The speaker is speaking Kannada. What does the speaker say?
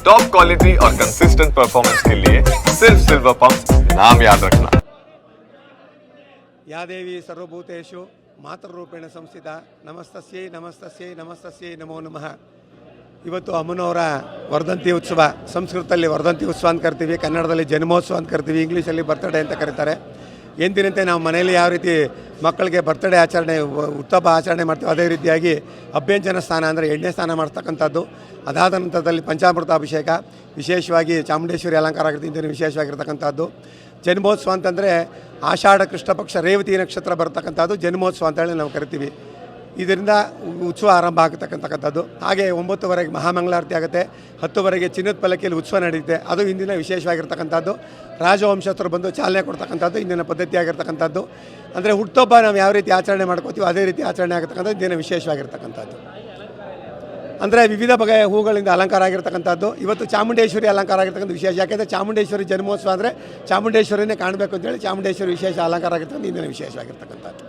टॉप क्वालिटी और कंसिस्टेंट परफॉर्मेंस के लिए सिर्फ सिल्वर पंप नाम याद रखना ಯಾ ದೇವಿ ಸರ್ವಭೂತೇಶು ಮಾತೃರೂಪೇಣ ಸಂಸ್ಥಿತ ನಮಸ್ತಸ್ಯೈ ನಮಸ್ತಸ್ಯೈ ನಮಸ್ತಸ್ಯೈ ನಮೋ ನಮಃ ಇವತ್ತು ಅಮ್ಮನವರ ವರ್ಧಂತಿ ಉತ್ಸವ ಸಂಸ್ಕೃತದಲ್ಲಿ ವರ್ಧಂತಿ ಉತ್ಸವ ಅಂತ ಕರಿತೀವಿ ಕನ್ನಡದಲ್ಲಿ ಜನ್ಮೋತ್ಸವ ಅಂತ ಕರಿತೀವಿ ಇಂಗ್ಲೀಷಲ್ಲಿ ಬರ್ತಡೇ ಅಂತ ಕರೀತಾರೆ ಎಂದಿನಂತೆ ನಾವು ಮನೆಯಲ್ಲಿ ಯಾವ ರೀತಿ ಮಕ್ಕಳಿಗೆ ಬರ್ತಡೇ ಆಚರಣೆ, ಉತ್ತಪ ಆಚರಣೆ ಮಾಡ್ತೀವಿ, ಅದೇ ರೀತಿಯಾಗಿ ಅಭ್ಯಂಜನ ಸ್ನಾನ ಅಂದರೆ ಎಣ್ಣೆ ಸ್ನಾನ ಮಾಡ್ತಕ್ಕಂಥದ್ದು. ಅದಾದ ನಂತರದಲ್ಲಿ ಪಂಚಾಮೃತ ಅಭಿಷೇಕ ವಿಶೇಷವಾಗಿ ಚಾಮುಂಡೇಶ್ವರಿ ಅಲಂಕಾರ ಆಗಿರ್ತೀನಿ ವಿಶೇಷವಾಗಿರ್ತಕ್ಕಂಥದ್ದು. ಜನ್ಮೋತ್ಸವ ಅಂತಂದರೆ ಆಷಾಢ ಕೃಷ್ಣ ಪಕ್ಷ, ರೇವತಿ ನಕ್ಷತ್ರ ಬರ್ತಕ್ಕಂಥದ್ದು ಜನ್ಮೋತ್ಸವ ಅಂತೇಳಿ ನಾವು ಕರಿತೀವಿ. ಇದರಿಂದ ಉತ್ಸವ ಆರಂಭ ಆಗತಕ್ಕಂಥಕ್ಕಂಥದ್ದು ಹಾಗೆ ಒಂಬತ್ತುವರೆಗೆ ಮಹಾಮಂಗಳಾರತಿ ಆಗುತ್ತೆ. ಹತ್ತುವರೆಗೆ ಚಿನ್ನದ ಪಲ್ಲಕ್ಕಿಯಲ್ಲಿ ಉತ್ಸವ ನಡೆಯುತ್ತೆ. ಅದು ಇಂದಿನ ವಿಶೇಷವಾಗಿರ್ತಕ್ಕಂಥದ್ದು. ರಾಜವಂಶಸ್ಥರು ಬಂದು ಚಾಲನೆ ಕೊಡ್ತಕ್ಕಂಥದ್ದು, ಇಂದಿನ ಪದ್ಧತಿ ಆಗಿರ್ತಕ್ಕಂಥದ್ದು. ಅಂದರೆ ಹುಟ್ಟುಹಬ್ಬ ನಾವು ಯಾವ ರೀತಿ ಆಚರಣೆ ಮಾಡ್ಕೋತೀವಿ ಅದೇ ರೀತಿ ಆಚರಣೆ ಆಗತಕ್ಕಂಥದ್ದು, ಇಂದಿನ ವಿಶೇಷವಾಗಿರ್ತಕ್ಕಂಥದ್ದು. ಅಂದರೆ ವಿವಿಧ ಬಗೆಯ ಹೂಗಳಿಂದ ಅಲಂಕಾರ ಆಗಿರ್ತಕ್ಕಂಥದ್ದು. ಇವತ್ತು ಚಾಮುಂಡೇಶ್ವರಿ ಅಲಂಕಾರ ಆಗಿರ್ತಕ್ಕಂಥ ವಿಶೇಷ. ಯಾಕೆಂದರೆ ಚಾಮುಂಡೇಶ್ವರಿ ಜನ್ಮೋತ್ಸವ ಅಂದರೆ ಚಾಮುಂಡೇಶ್ವರಿನೇ ಕಾಣಬೇಕು ಅಂತೇಳಿ ಚಾಮುಂಡೇಶ್ವರಿ ವಿಶೇಷ ಅಲಂಕಾರ ಆಗಿರ್ತಕ್ಕಂಥ ಇಂದಿನ ವಿಶೇಷವಾಗಿರ್ತಕ್ಕಂಥದ್ದು